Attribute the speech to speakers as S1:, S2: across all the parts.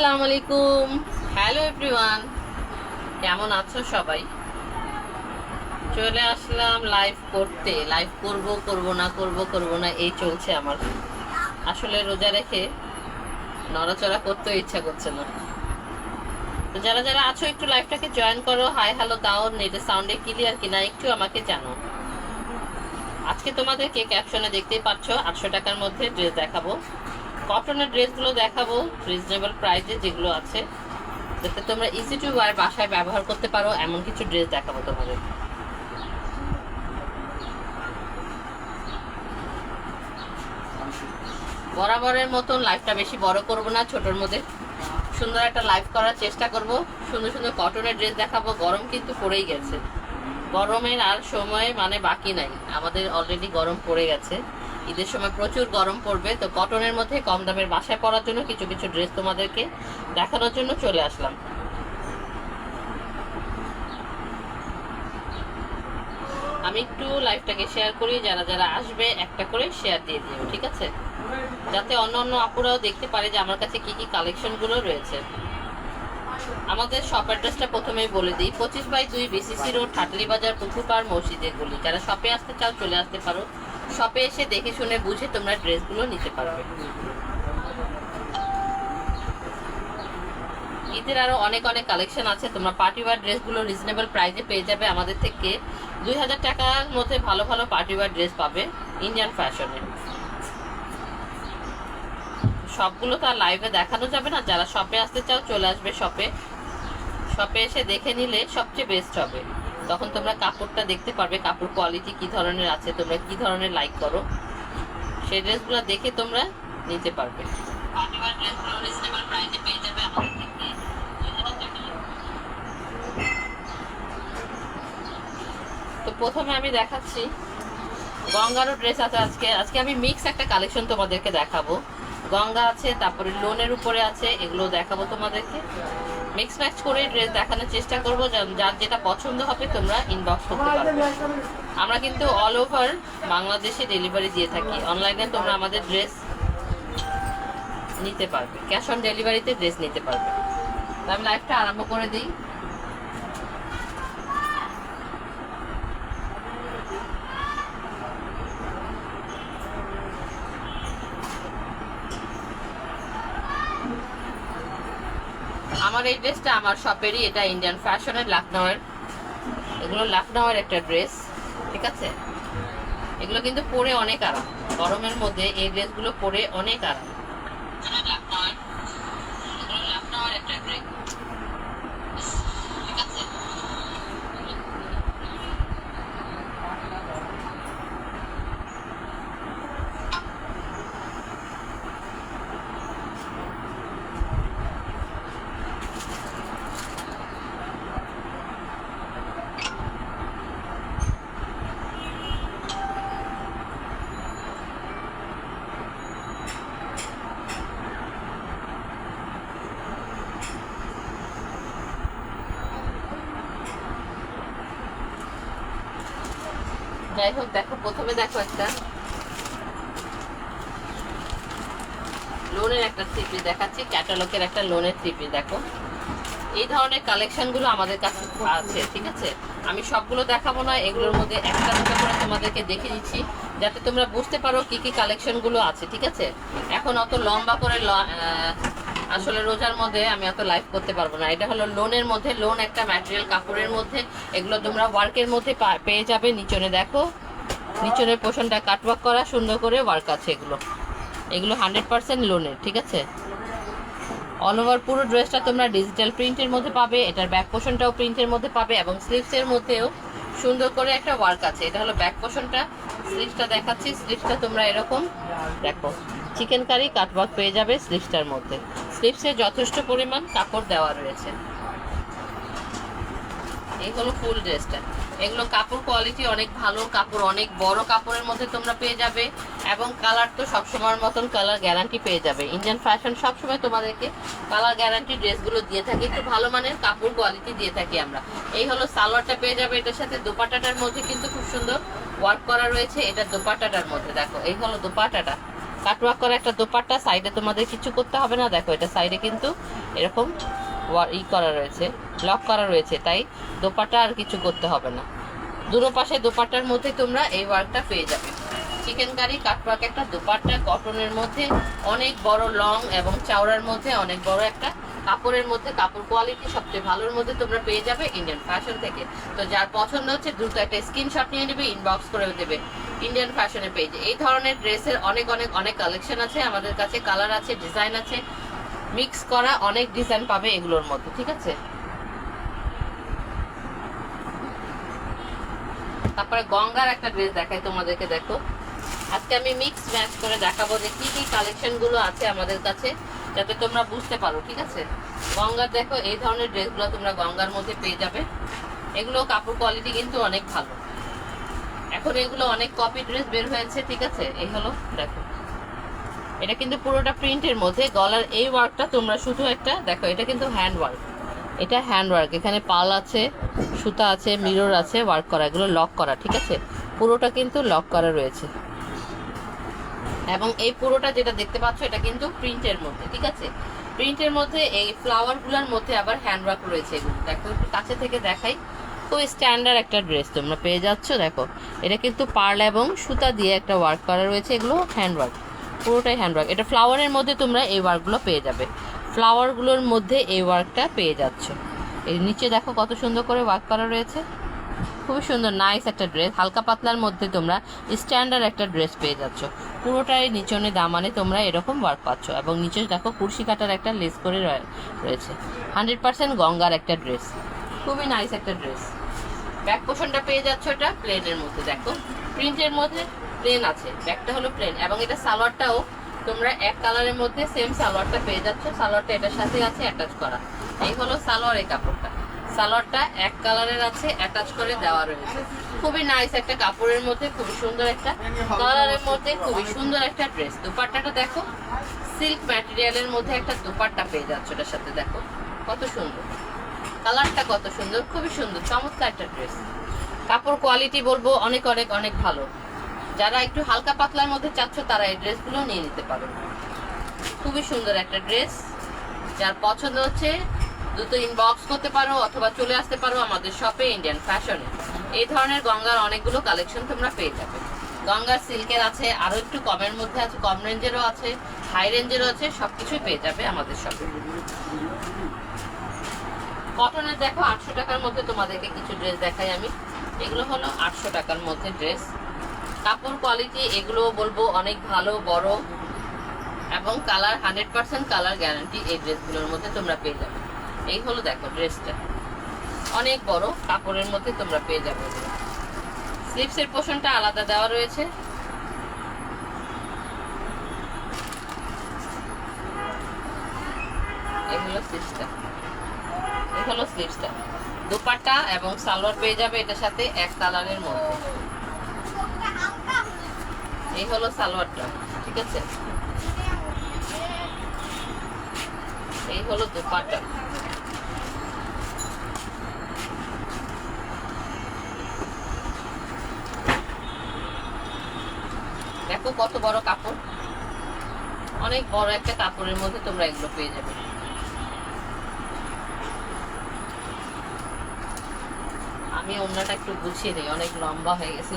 S1: আসসালামু আলাইকুম। Hello everyone, কেমন আছো সবাই? চলে আসলাম লাইভ করতে। লাইভ করব করব না, করব করব না, এই চলছে আমার। আসলে রোজা রেখে নড়াচড়া করতেও ইচ্ছা করছে না। তো যারা যারা আছো, একটু লাইভটাকে জয়েন করো। হাই হ্যালো দাও নেটের সাউন্ডে ক্লিয়ার কিনা একটু আমাকে জানো আজকে তোমাদেরকে ক্যাপশনে দেখতেই পাচ্ছ, আটশো টাকার মধ্যে ড্রেস দেখাবো। কটনের ড্রেসগুলো দেখাবো রিজনেবল প্রাইসে যেগুলো আছে। যাতে তোমরা ইজি টু ওয়ার বাসায় ব্যবহার করতে পারো, এমন কিছু ড্রেস দেখাবো তোমাদের। বরাবরের মতন লাইফটা বেশি বড় করব না, ছোটর মধ্যে। সুন্দর একটা লাইভ করার চেষ্টা করব। সুন্দর সুন্দর কটনের ড্রেস দেখাবো, গরম কিন্তু পড়েই গেছে। গরমের আর সময় মানে বাকি নাই, আমাদের অলরেডি গরম পড়ে গেছে। ঈদের সময় প্রচুর গরম পড়বে, তো কটনের মধ্যে কম দামের বাসায় পরার জন্য কিছু কিছু ড্রেস তোমাদেরকে দেখানোর জন্য চলে আসলাম। আমি একটু লাইভটাকে শেয়ার করি, যারা যারা আসবে, একটা করে শেয়ার দিয়ে দিও, ঠিক আছে? যাতে অন্য অন্য আপুরাও দেখতে পারে যে আমার কাছে কি কি কালেকশনগুলো রয়েছে। আমাদের শপ অ্যাড্রেসটা প্রথমেই বলে দিই, পঁচিশ বাই দুই বিসিসি রোড ঠাটলি বাজার পুকুরপাড় মসজিদের গলি। যারা শপে আসতে চাও, চলে আসতে পারো। শপে এসে দেখে শুনে বুঝে তোমরা ড্রেসগুলো নিতে পারবে ঈদের আরও অনেক অনেক কালেকশন আছে। তোমরা পার্টি ওয়ার ড্রেসগুলো রিজনেবল প্রাইসে পেয়ে যাবে। আমাদের থেকে দুই হাজার টাকার মধ্যে ভালো ভালো পার্টি ওয়ার ড্রেস পাবে ইন্ডিয়ান ফ্যাশনে সবগুলো তো আর লাইভে দেখানো যাবে না। যারা শপে আসতে চাও, চলে আসবে শপে শপে এসে দেখে নিলে সবচেয়ে বেস্ট হবে। তখন তোমরা কাপড়টা দেখতে পারবে, কাপড় কোয়ালিটি কি ধরনের আছে, তোমরা কি ধরনের লাইক করো। সেই ড্রেসগুলো দেখে তোমরা নিতে পারবে। তো প্রথমে আমি দেখাচ্ছি গঙ্গারও ড্রেস আছে আজকে। আজকে আমি মিক্স একটা কালেকশন তোমাদেরকে দেখাবো। গঙ্গা আছে, তারপরে লোনের উপরে আছে এগুলো দেখাবো তোমাদেরকে। মিক্স ম্যাচ করে ড্রেস দেখানোর চেষ্টা করব যার যেটা পছন্দ হবে তোমরা ইনবক্স করতে পারবে। আমরা কিন্তু অল ওভার বাংলাদেশে ডেলিভারি দিয়ে থাকি। অনলাইনে তোমরা আমাদের ড্রেস নিতে পারবে। ক্যাশ অন ডেলিভারিতে ড্রেস নিতে পারবে। আমি লাইফটা আরম্ভ করে দিই। আমার এই ড্রেসটা আমার শপেরই এটা ইন্ডিয়ান ফ্যাশনের লাখনৌয়ের এগুলো লাখনৌয়ের একটা ড্রেস ঠিক আছে? এগুলো কিন্তু পরে অনেক আরাম। গরমের মধ্যে এই ড্রেসগুলো পরে অনেক আরাম। যাই হোক, দেখো, প্রথমে দেখো একটা লোনের একটা থ্রিপি দেখাচ্ছি ক্যাটালগের একটা লোনের থ্রিপি দেখো। এই ধরনের কালেকশনগুলো আমাদের কাছে আছে, ঠিক আছে? আমি সবগুলো দেখাবো না, এগুলোর মধ্যে একটা দুটো করে তোমাদেরকে দেখে দিচ্ছি, যাতে তোমরা বুঝতে পারো কি কি কালেকশনগুলো আছে, ঠিক আছে? এখন অত লম্বা করে আসলে রোজার মধ্যে আমি অত লাইভ করতে পারব না। এটা হলো লোনের মধ্যে লোন একটা ম্যাটেরিয়াল কাপড়ের মধ্যে। এগুলো তোমরা ওয়ার্কের মধ্যে পেয়ে যাবে নিচনে, দেখো। নিচনের পোষণটা কাটওয়ার্ক করা, সুন্দর করে ওয়ার্ক আছে এগুলো। এগুলো হান্ড্রেড পার্সেন্ট লোনের ঠিক আছে? অল ওভার পুরো ড্রেসটা তোমরা ডিজিটাল প্রিন্টের মধ্যে পাবে, এটার ব্যাক পোর্শনটাও প্রিন্টের মধ্যে পাবে, এবং স্লিভসের মধ্যেও সুন্দর করে একটা ওয়ার্ক আছে। এটা হলো ব্যাক পোর্শনটা স্লিভসটা দেখাচ্ছি। স্লিভসটা তোমরা এরকম দেখো। চিকেন কারি কাটওয়ার্ক পেয়ে যাবে স্লিভসটার মধ্যে। স্লিভসে যথেষ্ট পরিমাণ কাপড় দেওয়া রয়েছে। এই হলো ফুল ড্রেসটা এগুলো কাপড় কোয়ালিটি অনেক ভালো, কাপড় অনেক বড় কাপড়ের মধ্যে তোমরা পেয়ে যাবে এবং কালার তো সবসময়ের মতন কালার গ্যারান্টি পেয়ে যাবে। ইন্ডিয়ান ফ্যাশন সবসময় তোমাদেরকে কালার গ্যারান্টি ড্রেসগুলো দিয়ে থাকি, একটু ভালো মানের কাপড় কোয়ালিটি দিয়ে থাকি আমরা। এই হলো সালোয়ারটা পেয়ে যাবে এটার সাথে দোপাট্টাটার মধ্যে কিন্তু খুব সুন্দর ওয়ার্ক করা রয়েছে এটা দোপাট্টাটার মধ্যে। দেখো, এই হলো দোপাট্টাটা কাটওয়ার্ক করা একটা দোপাট্টা সাইডে তোমাদের কিছু করতে হবে না। দেখো, এটা সাইডে কিন্তু এরকম ই করা রয়েছে, লক করা রয়েছে, তাই দোপাট্টা আর কিছু করতে হবে না। দুটো পাশে দোপাট্টার মধ্যে তোমরা এই ওয়ার্কটা পেয়ে যাবে। চিকেন কারি কাটওয়ার্ক একটা দোপাট্টা, কটনের মধ্যে অনেক বড় লং এবং চাওড়ার মধ্যে অনেক বড় একটা কাপড়ের মধ্যে। কাপড় কোয়ালিটি সবচেয়ে ভালোর মধ্যে তোমরা পেয়ে যাবে ইন্ডিয়ান ফ্যাশন থেকে। তো যার পছন্দ হচ্ছে, দ্রুত একটা স্ক্রিনশট নিয়ে নেবে ইনবক্স করে দেবে। ইন্ডিয়ান ফ্যাশনের পেজে এই ধরনের ড্রেসের অনেক অনেক অনেক কালেকশন আছে। আমাদের কাছে কালার আছে ডিজাইন আছে। মিক্স করা অনেক ডিজাইন পাবে এগুলোর মধ্যে, ঠিক আছে? তারপরে গঙ্গার একটা ড্রেস দেখাই তোমাদেরকে, দেখো। আজকে আমি মিক্স ম্যাচ করে দেখাবো যে কি কি কালেকশনগুলো আছে আমাদের কাছে, যাতে তোমরা বুঝতে পারো, ঠিক আছে? গঙ্গার দেখো, এই ধরনের ড্রেসগুলো তোমরা গঙ্গার মধ্যে পেয়ে যাবে। এগুলো কাপড় কোয়ালিটি কিন্তু অনেক ভালো। এখন এগুলো অনেক কপি ড্রেস বের হয়েছে, ঠিক আছে? এই হলো, দেখো। এটা কিন্তু পুরোটা প্রিন্টের মধ্যে, গলার এই ওয়ার্কটা তোমরা শুধু একটা, দেখো, এটা কিন্তু হ্যান্ড ওয়ার্ক এটা হ্যান্ড ওয়ার্ক এখানে পাল আছে, সুতা আছে মিরর আছে ওয়ার্ক করা, এগুলো লক করা, ঠিক আছে? পুরোটা কিন্তু লক করা রয়েছে। এবং এই পুরোটা যেটা দেখতে পাচ্ছ, এটা কিন্তু প্রিন্টের মধ্যে, ঠিক আছে? প্রিন্টের মধ্যে এই ফ্লাওয়ারগুলোর মধ্যে আবার হ্যান্ড ওয়ার্ক রয়েছে এগুলো। দেখো, একটু কাছে থেকে দেখাই। খুব স্ট্যান্ডার্ড একটা ড্রেস তোমরা পেয়ে যাচ্ছ, দেখো। এটা কিন্তু পার্ল এবং সুতা দিয়ে একটা ওয়ার্ক করা রয়েছে, এগুলো হ্যান্ড ওয়ার্ক পুরোটাই হ্যান্ড ওয়ার্ক এটা ফ্লাওয়ারের মধ্যে তোমরা এই ওয়ার্কগুলো পেয়ে যাবে। ফ্লাওয়ারগুলোর মধ্যে এই ওয়ার্কটা পেয়ে যাচ্ছ। এর নিচে দেখো কত সুন্দর করে ওয়ার্ক করা রয়েছে। খুবই সুন্দর নাইস একটা ড্রেস হালকা পাতলার মধ্যে তোমরা স্ট্যান্ডার্ড একটা ড্রেস পেয়ে যাচ্ছ। পুরোটাই নিচনে দামানে তোমরা এরকম ওয়ার্ক পাচ্ছ। এবং নিচে দেখো কুর্সি কাটার একটা লেস করে রয়ে- রয়েছে। হান্ড্রেড পার্সেন্ট গঙ্গার একটা ড্রেস খুবই নাইস একটা ড্রেস ব্যাক পোর্শনটা পেয়ে যাচ্ছ এটা প্লেনের মধ্যে, দেখো। প্রিন্টের মধ্যে প্লেন আছে ব্যাকটা হলো প্লেন এবং এটা সালোয়ারটাও তোমরা এক কালারের মধ্যে সেম সালোয়ারটা পেয়ে যাচ্ছ। সালোয়ারটা এটার সাথে আছে অ্যাটাচ করা। এই হলো সালোয়ারের কাপড়টা। সালোয়ারটা এক কালারের আছে অ্যাটাচ করে দেওয়া রয়েছে। খুবই নাইস একটা কাপড়ের মধ্যে, খুবই সুন্দর একটা কালারের মধ্যে, খুবই সুন্দর একটা ড্রেস দুপাট্টাটা দেখো সিল্ক ম্যাটেরিয়ালের মধ্যে একটা দুপাট্টা পেয়ে যাচ্ছ এটার সাথে, দেখো। কত সুন্দর। কালারটা কত সুন্দর, খুবই সুন্দর, চমৎকার একটা ড্রেস কাপড় কোয়ালিটি বলব, অনেক অনেক অনেক ভালো। যারা একটু হালকা পাতলার মধ্যে চাচ্ছ, তারা এই ড্রেসগুলো নিয়ে নিতে পারো। খুবই সুন্দর একটা ড্রেস যার পছন্দ হচ্ছে দ্রুত ইনবক্স করতে পারো অথবা চলে আসতে পারো আমাদের শপে ইন্ডিয়ান ফ্যাশনে এই ধরনের গঙ্গার অনেকগুলো কালেকশন তোমরা পেয়ে যাবে। গঙ্গার সিল্কের আছে, আরও একটু কমের মধ্যে আছে, কম রেঞ্জেরও আছে হাই রেঞ্জেরও আছে, সবকিছুই পেয়ে যাবে আমাদের শপে কটনের দেখো, আটশো টাকার মধ্যে তোমাদেরকে কিছু ড্রেস দেখাই আমি। এগুলো হলো আটশো টাকার মধ্যে ড্রেস কাপড় কোয়ালিটি এগুলো বলব অনেক ভালো, বড়, এবং colour hundred percent colour guarantee এই ড্রেসগুলোর মধ্যে তোমরা পেয়ে যাবে। এই হলো দেখো ড্রেসটা অনেক বড়, কাপড়ের মধ্যে তোমরা পেয়ে যাবে স্লিপসের পোষণটা আলাদা দেওয়া রয়েছে। এগুলো স্লিপসটা হলো স্লিপসটা দুপাট্টা এবং সালোয়ার পেয়ে যাবে এটার সাথে এক কালারের মধ্যে। এই হলো সালোয়ারটা, ঠিক আছে? এই হলো দুপাট্টা। দেখো কত বড় কাপড়। অনেক বড় একটা কাপড়ের মধ্যে তোমরা এগুলো পেয়ে যাবে। আমি ওড়নাটা একটু গুছিয়ে দিই, অনেক লম্বা হয়ে গেছে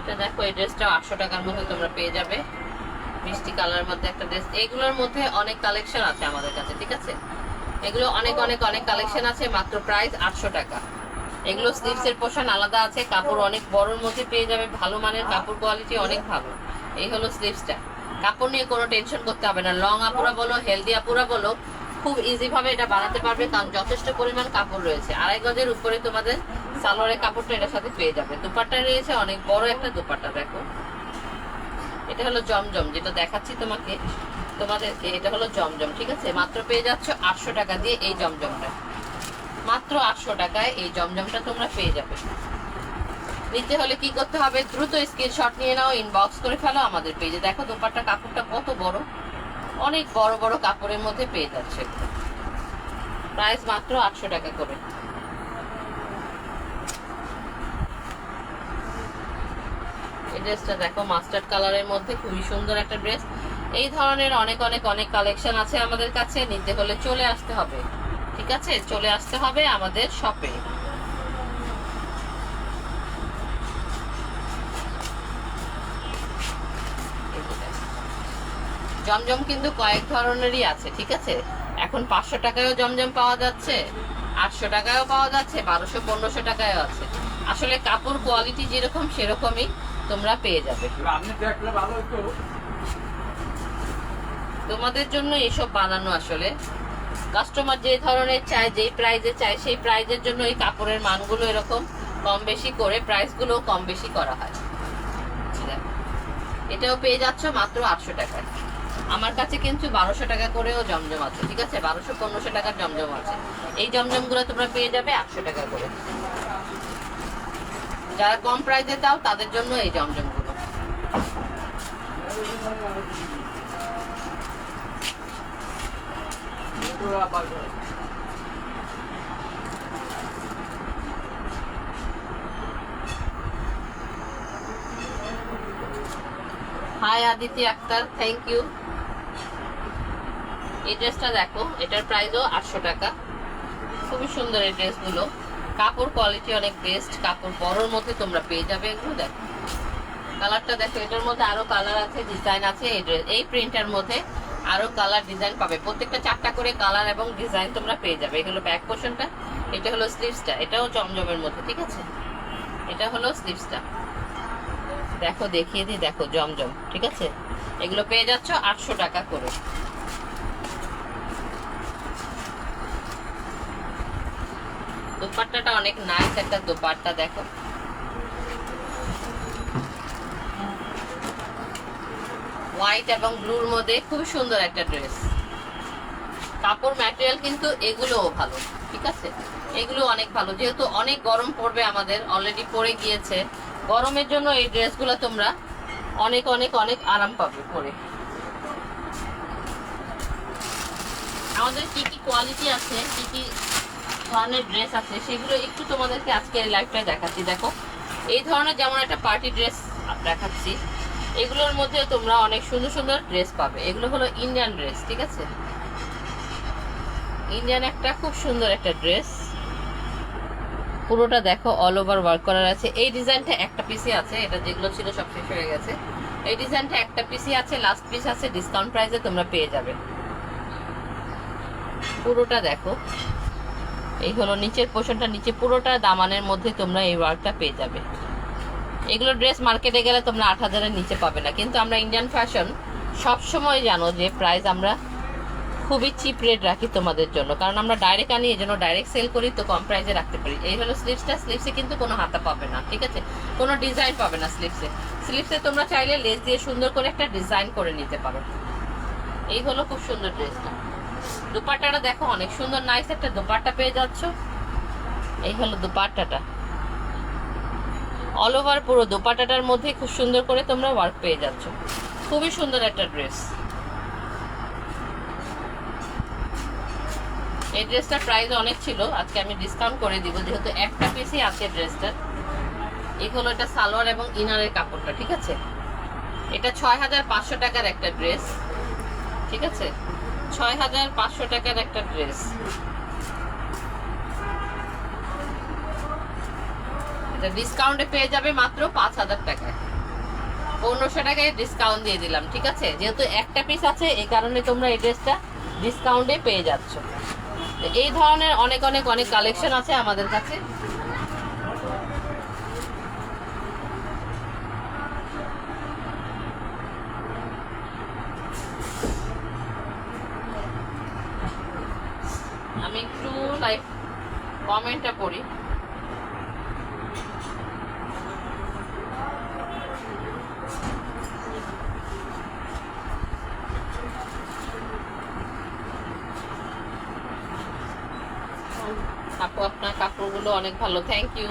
S1: এটা দেখো, এই ড্রেসটা আটশো টাকার মধ্যে তোমরা পেয়ে যাবে। মিষ্টি কালার মধ্যে একটা ড্রেস। এগুলোর মধ্যে অনেক কালেকশন আছে আমাদের কাছে, ঠিক আছে? এগুলো অনেক অনেক অনেক কালেকশন আছে, মাত্র প্রাইস আটশো টাকা। এগুলো স্লিভস এর আলাদা আছে, কাপড় অনেক বড়র মধ্যে পেয়ে যাবে, ভালো মানের, কাপড় কোয়ালিটি অনেক ভালো। এই হলো স্লিভসটা কাপড় নিয়ে কোনো টেনশন করতে হবে না। লং আপুরা বলো হেলদি আপুরা বলো, খুব ইজি ভাবে এটা বানাতে পারবে কারণ যথেষ্ট পরিমাণ কাপড় রয়েছে। আড়াই গজের উপরে তোমাদের সালোয়ারের কাপড়টা এটার সাথে পেয়ে যাবে। দুপাট্টা রয়েছে, অনেক বড় একটা দুপাট্টা, দেখো। এটা হলো জমজম, যেটা দেখাচ্ছি তোমাকে। তোমাদেরকে এটা হলো জমজম, ঠিক আছে? মাত্র পেয়ে যাচ্ছ আটশো টাকা দিয়ে এই জমজমটা। মাত্র আটশো টাকায় এই জমজমটা তোমরা পেয়ে যাবে। নিতে হলে কি করতে হবে? দ্রুত স্ক্রিনশট নিয়ে নাও ইনবক্স করে ফেলো আমাদের পেজে দেখো দোপাট্টা কাপড়টা কত বড়। অনেক বড় বড় কাপড়ের মধ্যে পেয়ে যাচ্ছে। প্রাইস মাত্র আটশো টাকা করে। ড্রেসটা দেখো মাস্টার্ড কালারের মধ্যে খুবই সুন্দর একটা ড্রেস এই ধরনের অনেক অনেক অনেক কালেকশন আছে আমাদের কাছে। নিতে হলে চলে আসতে হবে। ঠিক আছে? চলে আসতে হবে আমাদের শপে জমজম কিন্তু কয়েক ধরনেরই আছে ঠিক আছে? এখন পাঁচশো টাকায়ও জমজম পাওয়া যাচ্ছে আটশো টাকায়ও পাওয়া যাচ্ছে বারোশো পনেরোশো টাকায়ও আছে। আসলে কাপড় কোয়ালিটি যেরকম সেরকমই তোমরা পেয়ে যাবে। তোমাদের জন্য এসব বানানো আসলে। কাস্টমার যে ধরনের চায় যেই প্রাইজে চায় সেই প্রাইজের জন্য এই কাপড়ের মানগুলো এরকম কম বেশি করে প্রাইসগুলো কম বেশি করা হয়। এটাও পেয়ে যাচ্ছ মাত্র আটশো টাকায়। আমার কাছে কিন্তু বারোশো টাকা করেও জমজম আছে, ঠিক আছে? বারোশো, পনেরোশো টাকার জমজম আছে। এই জমজমগুলো তোমরা পেয়ে যাবে একশো টাকা করে। যারা কম প্রাইজে দাও, তাদের জন্য এই জমজমগুলো। Hi Aditi Akter thank you এই ড্রেসটা দেখো, এটার প্রাইসও আটশো টাকা। খুবই সুন্দর এই ড্রেসগুলো কাপড় কোয়ালিটি অনেক বেস্ট কাপড় বড়োর মধ্যে তোমরা পেয়ে যাবে এগুলো, দেখো। কালারটা দেখো, এটার মধ্যে আরও কালার আছে ডিজাইন আছে, এই ড্রেস এই প্রিন্টের মধ্যে আরও কালার ডিজাইন পাবে। প্রত্যেকটা চারটা করে কালার এবং ডিজাইন তোমরা পেয়ে যাবে। এগুলো ব্যাক পোর্শনটা এটা হলো স্লিভসটা এটাও জমজমের মধ্যে, ঠিক আছে? এটা হলো স্লিভসটা দেখো, দেখিয়ে দিই, দেখো, জমজম, ঠিক আছে? এগুলো পেয়ে যাচ্ছ আটশো টাকা করে। দোপাট্টাটা অনেক নাইস একটা দোপাট্টা, দেখো। হোয়াইট এবং ব্লুর মধ্যে খুব সুন্দর একটা ড্রেস কাপড় ম্যাটেরিয়াল কিন্তু এগুলোও ভালো, ঠিক আছে? এগুলো অনেক ভালো, যেহেতু অনেক গরম পড়বে আমাদের অলরেডি পড়ে গিয়েছে। গরমের জন্য এই ড্রেসগুলো তোমরা অনেক অনেক অনেক আরাম পাবে পরে। আমাদের কি কি কোয়ালিটি আছে, কি কি ধরনের ড্রেস আছে, সেগুলো একটু তোমাদেরকে আজকে এই লাইফটায় দেখাচ্ছি। দেখো, এই ধরনের যেমন একটা পার্টি ড্রেস দেখাচ্ছি, এগুলোর মধ্যে তোমরা অনেক সুন্দর সুন্দর ড্রেস পাবে। এগুলো হলো ইন্ডিয়ান ড্রেস ঠিক আছে? ইন্ডিয়ান একটা খুব সুন্দর একটা ড্রেস পুরোটা দেখো অল ওভার ওয়ার্ক করার আছে। এই ডিজাইনটা একটা পিসি আছে, এটা যেগুলো ছিল সব শেষ হয়ে গেছে। এই ডিজাইনটা একটা পিসি আছে লাস্ট পিস আছে ডিসকাউন্ট প্রাইসে তোমরা পেয়ে যাবে। পুরোটা দেখো। এই হলো নিচের পোর্শনটা নিচে পুরোটা দামানের মধ্যে তোমরা এই ওয়ার্কটা পেয়ে যাবে। এগুলো ড্রেস মার্কেটে গেলে তোমরা আট হাজারের নিচে পাবে না। কিন্তু আমরা ইন্ডিয়ান ফ্যাশন সবসময় জানো যে প্রাইস আমরা খুবই চিপ রেট রাখি তোমাদের জন্য। কারণ আমরা ডাইরেক্ট আনি, এই জন্য ডাইরেক্ট সেল করি, তো কম প্রাইসে রাখতে পারি। এই হলো স্লিভসটা স্লিভসে কিন্তু কোনো হাতা পাবে না, ঠিক আছে? কোনো ডিজাইন পাবে না স্লিভসে স্লিভসে তোমরা চাইলে লেস দিয়ে সুন্দর করে একটা ডিজাইন করে নিতে পারো। এই হলো খুব সুন্দর ড্রেসটা দুপাট্টাটা দেখো, অনেক সুন্দর নাইস একটা দুপাট্টা পেয়ে যাচ্ছ। এই হলো দুপাট্টাটা। অল ওভার পুরো দোপাটাটার মধ্যে খুব সুন্দর করে তোমরা ওয়ার্ক পেয়ে যাচ্ছ। খুবই সুন্দর একটা ড্রেস এই ড্রেসটার প্রাইস অনেক ছিল, আজকে আমি ডিসকাউন্ট করে দিব, যেহেতু একটা পিসই আছে ড্রেসটার এই হলো এটা সালোয়ার এবং ইনারের কাপড়টা, ঠিক আছে? এটা ছয় হাজার পাঁচশো টাকার একটা ড্রেস ঠিক আছে? ছয় হাজার পাঁচশো টাকার একটা ড্রেস ডিসকাউন্টে পেয়ে যাবে মাত্র পাঁচ হাজার টাকায়। পনেরোশো টাকায় ডিসকাউন্ট দিয়ে দিলাম, ঠিক আছে? যেহেতু একটা পিস আছে, এই কারণে তোমরা এই ড্রেসটা ডিসকাউন্টে পেয়ে যাচ্ছ। এই ধরনের অনেক অনেক অনেক কালেকশন আছে আমাদের কাছে আমি একটু লাইক কমেন্টটা পড়ি আপু, আপনার কাপড়গুলো অনেক ভালো। থ্যাংক ইউ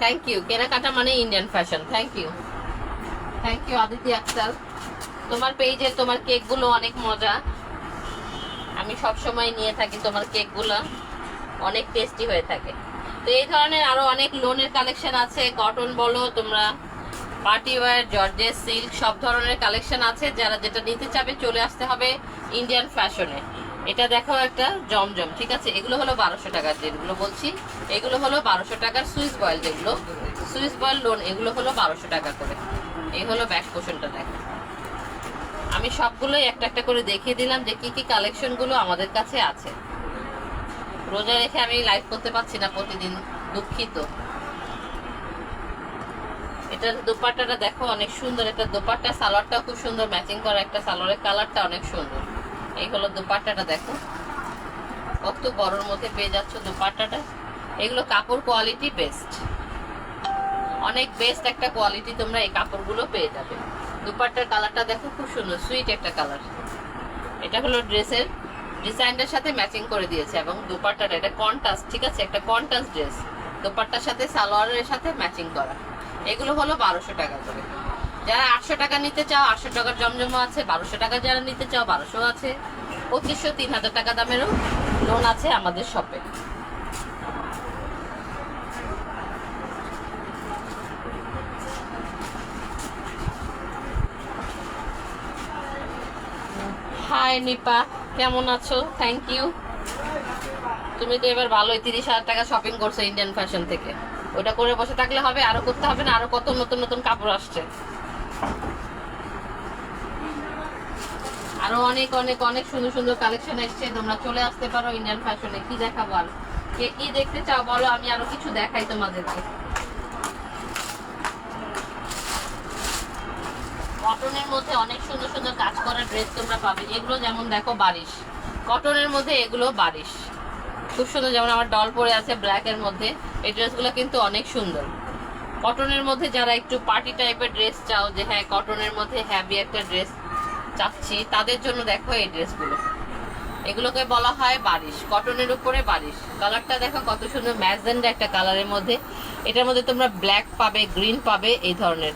S1: থ্যাংক ইউ কেনাকাটা মানে Indian fashion thank you thank you Aditi Akter. তোমার পেজে তোমার কেকগুলো অনেক মজা। আমি সব সময় নিয়ে থাকি তোমার কেকগুলো অনেক টেস্টি হয়ে থাকে। তো এই ধরনের আরও অনেক লোনের কালেকশন আছে। কটন বলো, তোমরা পার্টি ওয়্যার জর্জেস সিল্ক সব ধরনের কালেকশন আছে। যারা যেটা নিতে চাবে চলে আসতে হবে ইন্ডিয়ান ফ্যাশনে এটা দেখো একটা জমজম, ঠিক আছে? এগুলো হলো বারোশো টাকার যেগুলো বলছি, এগুলো হলো বারোশো টাকার সুইস বয়েল যেগুলো। সুইস বয়েল লোন, এগুলো হলো বারোশো টাকা করে। এই হলো ব্যাক পোষণটা দেখো। আমি সবগুলোই একটা একটা করে দেখিয়ে দিলাম যে কি কি কালেকশনগুলো আমাদের কাছে আছে। রোজা রেখে আমি লাইভ করতে পারছি না প্রতিদিন, দুঃখিত। এটার দোপাট্টাটা দেখো, অনেক সুন্দর এটা দোপাট্টা। সালোয়ারটা খুব সুন্দর ম্যাচিং করা একটা সালোয়ারের কালারটা অনেক সুন্দর। এই হলো দোপাট্টাটা দেখো। কত বড়র মধ্যে পেয়ে যাচ্ছ দোপাট্টাটা। এগুলো কাপড় কোয়ালিটি বেস্ট অনেক বেস্ট একটা কোয়ালিটি তোমরা এই কাপড়গুলো পেয়ে যাবে। দুপাট্টার কালারটা দেখো, খুব সুন্দর সুইট একটা কালার এটা হলো ড্রেসের ডিজাইনটার সাথে ম্যাচিং করে দিয়েছে এবং দুপাট্টাটা এটা কন্ট্রাস্ট ঠিক আছে? একটা কন্ট্রাস্ট ড্রেস দুপাট্টার সাথে সালোয়ারের সাথে ম্যাচিং করা। এগুলো হলো বারোশো টাকা করে। যারা আটশো টাকা নিতে চাও, আটশো টাকার জমজমা আছে, বারোশো টাকা যারা নিতে চাও, বারোশো আছে। পঁচিশশো, তিন হাজার টাকা দামেরও লোন আছে আমাদের শপে হাই নিপা কেমন আছো? থ্যাংক ইউ তুমি তো এবার ভালোই তিরিশ হাজার টাকা শপিং করছ ইন্ডিয়ান ফ্যাশন থেকে। ওটা করে বসে থাকলে হবে, আরও করতে হবে না, আরও কত নতুন নতুন কাপড় আসছে। আরও অনেক অনেক অনেক সুন্দর সুন্দর কালেকশন এসছে। তোমরা চলে আসতে পারো ইন্ডিয়ান ফ্যাশনে কি দেখাবো আর? কে দেখতে চাও বলো, আমি আরও কিছু দেখাই তোমাদেরকে। কটনের মধ্যে অনেক সুন্দর সুন্দর কাজ করা ড্রেস তোমরা পাবে। এগুলো যেমন দেখো বারিশ কটনের মধ্যে এগুলো বারিশ খুব সুন্দর, যেমন আমার ডল পরে আছে ব্ল্যাক এর মধ্যে। এই ড্রেসগুলো কিন্তু অনেক সুন্দর। কটনের মধ্যে যারা একটু পার্টি টাইপের ড্রেস চাও, যে হ্যাঁ কটনের মধ্যে হ্যাভি একটা ড্রেস চাচ্ছি, তাদের জন্য দেখো এই ড্রেসগুলো এগুলোকে বলা হয় বারিশ, কটনের উপরে বারিশ। কালারটা দেখো কত সুন্দর, ম্যাজেন্ডা একটা কালারের মধ্যে। এটার মধ্যে তোমরা ব্ল্যাক পাবে গ্রিন পাবে, এই ধরনের।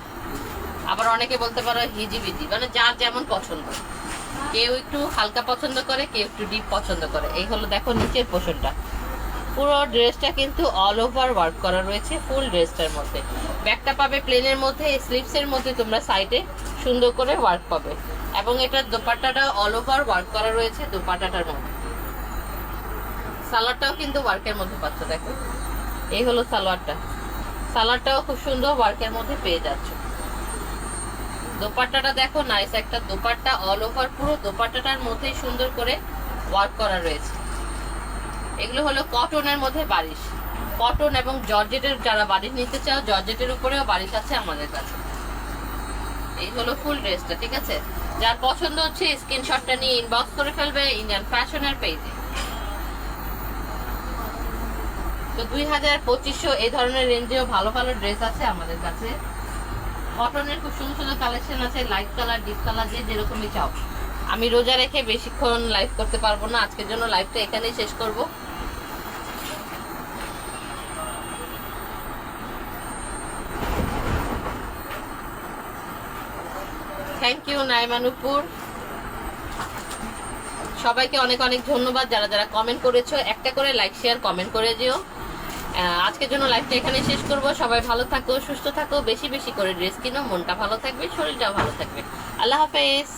S1: আবার অনেকে বলতে পারো হিজিবিজি মানে যার যেমন পছন্দ। কেউ একটু হালকা পছন্দ করে, কেউ একটু ডিপ পছন্দ করে। এই হলো দেখো নিচের পোষণটা পুরো ড্রেসটা কিন্তু অল ওভার ওয়ার্ক করা রয়েছে ফুল ড্রেসটার মধ্যে। ব্যাকটা পাবে প্লেনের মধ্যে স্লিপসের মধ্যে তোমরা সাইডে সুন্দর করে ওয়ার্ক পাবে। এবং এটার দোপাট্টাটা অল ওভার ওয়ার্ক করা রয়েছে দোপাট্টাটার মধ্যে। সালোয়ারটাও কিন্তু ওয়ার্কের মধ্যে পাচ্ছ, দেখো। এই হলো সালোয়ারটা। সালোয়ারটাও খুব সুন্দর ওয়ার্কের মধ্যে পেয়ে যাচ্ছে। দোপাট্টাটা দেখো নাইস একটা দোপাট্টা অল ওভার পুরো দোপাট্টাটার মধ্যেই সুন্দর করে ওয়ার্ক করা রয়েছে। এগুলো হলো কটনের মধ্যে বারিশ। কটন এবং জর্জেটের যারা বারিশ নিতে চাও, জর্জেটের উপরেও বারিশ আছে আমাদের কাছে। এই হলো ফুল ড্রেসটা, ঠিক আছে? যার পছন্দ হচ্ছে স্ক্রিনশটটা নিয়ে ইনবক্স করে ফেলবে ইন্ডিয়ান ফ্যাশনের পেজে তো দুই হাজার পঁচিশশো এই ধরনের রেঞ্জেও ভালো ভালো ড্রেস আছে আমাদের কাছে। কটনের খুব সুন্দর সুন্দর কালেকশন আছে লাইট কালার ডিপ কালার যে যেরকমই চাও। আমি রোজা রেখে বেশিক্ষণ লাইভ করতে পারব না, আজকের জন্য লাইভটা এখানেই শেষ করব। থ্যাংক ইউ নাইমানুপুর সবাইকে অনেক অনেক ধন্যবাদ যারা যারা কমেন্ট করেছ। একটা করে লাইক শেয়ার কমেন্ট করে দিও। আজকের জন্য লাইফটা এখানে শেষ করব। সবাই ভালো থাকো, সুস্থ থাকো, বেশি বেশি করে ড্রেস কিনো, মনটা ভালো থাকবে, শরীরটাও ভালো থাকবে। আল্লাহ হাফেজ।